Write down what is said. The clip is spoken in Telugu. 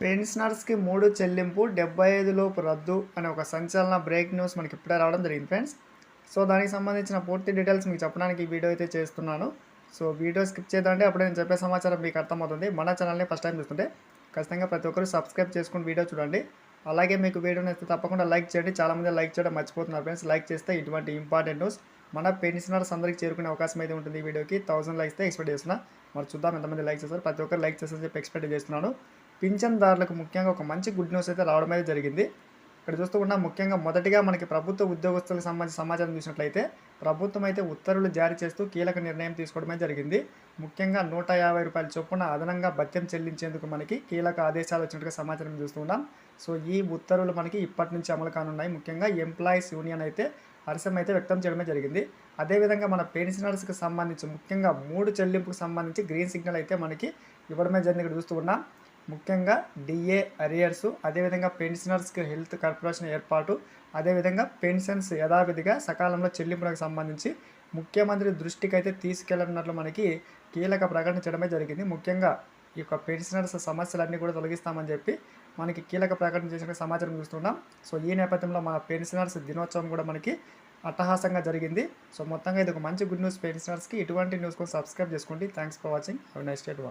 పెన్షనర్స్కి మూడు చెల్లింపు డెబ్బై ఐదు లోపు రద్దు అనే ఒక సంచలన బ్రేక్ న్యూస్ మనకి ఇప్పుడే రావడం జరిగింది ఫ్రెండ్స్. సో దానికి సంబంధించిన పూర్తి డీటెయిల్స్ మీకు చెప్పడానికి ఈ వీడియో అయితే చేస్తున్నాను. సో వీడియో స్కిప్ చేద్దామంటే అప్పుడే నేను చెప్పే సమాచారం మీకు అర్థమవుతుంది. మన ఛానల్ని ఫస్ట్ టైం చూస్తుంటే ఖచ్చితంగా ప్రతి ఒక్కరు సబ్స్క్రైబ్ చేసుకుని వీడియో చూడండి. అలాగే మీకు వీడియో నచ్చితే తప్పకుండా లైక్ చేయండి. చాలామంది లైక్ చేయడం మర్చిపోతున్నారు ఫ్రెండ్స్. లైక్ చేస్తే ఇటువంటి ఇంపార్టెంట్ న్యూస్ మన పెన్షనర్స్ అందరికీ చేరుకునే అవకాశం అయితే ఉంటుంది ఈ వీడియోకి. థౌసండ్ లైక్స్ అయితే ఎక్స్పెక్ట్ చేస్తున్నా. మరి చూద్దాం ఎంతమంది లైక్ చేస్తారు ప్రతి ఒక్కరు లైక్ చేస్తారని చెప్పి ఎక్స్పెక్ట్ చేస్తున్నాను. పింఛన్దారులకు ముఖ్యంగా ఒక మంచి గుడ్ న్యూస్ అయితే రావడం అయితే జరిగింది. ఇక్కడ చూస్తూ ఉన్నాం ముఖ్యంగా మొదటిగా మనకి ప్రభుత్వ ఉద్యోగస్తులకు సంబంధించిన సమాచారం చూసినట్లయితే ప్రభుత్వం అయితే ఉత్తర్వులు జారీ చేస్తూ కీలక నిర్ణయం తీసుకోవడమే జరిగింది. ముఖ్యంగా నూట యాభై రూపాయల చొప్పున అదనంగా భత్యం చెల్లించేందుకు మనకి కీలక ఆదేశాలు వచ్చినట్టుగా సమాచారం చూస్తూ ఉన్నాం. సో ఈ ఉత్తర్వులు మనకి ఇప్పటి నుంచి అమలు కానున్నాయి. ముఖ్యంగా ఎంప్లాయీస్ యూనియన్ అయితే హర్షం అయితే వ్యక్తం చేయడమే జరిగింది. అదేవిధంగా మన పెన్షనర్స్కి సంబంధించి ముఖ్యంగా మూడు చెల్లింపుకు సంబంధించి గ్రీన్ సిగ్నల్ అయితే మనకి ఇవ్వడమే జరిగింది. ఇక్కడ చూస్తూ ఉన్నాం. ముఖ్యంగా డిఏ అరియర్స్ అదేవిధంగా పెన్షనర్స్కి హెల్త్ కార్పొరేషన్ ఏర్పాటు అదేవిధంగా పెన్షన్స్ యథావిధిగా సకాలంలో చెల్లింపులకు సంబంధించి ముఖ్యమంత్రి దృష్టికి అయితే తీసుకెళ్ళనున్నట్లు మనకి కీలక ప్రకటన చేయడమే జరిగింది. ముఖ్యంగా ఈ యొక్క పెన్షనర్స్ సమస్యలన్నీ కూడా తొలగిస్తామని చెప్పి మనకి కీలక ప్రకటన చేసిన సమాచారం చూస్తున్నాం. సో ఈ నేపథ్యంలో మన పెన్షనర్స్ దినోత్సవం కూడా మనకి అట్టహాసంగా జరిగింది. సో మొత్తంగా ఇది ఒక మంచి గుడ్ న్యూస్. పెన్షనర్స్కి ఇటువంటి న్యూస్ కోసం సబ్స్క్రైబ్ చేసుకోండి. Thanks for watching have nice date to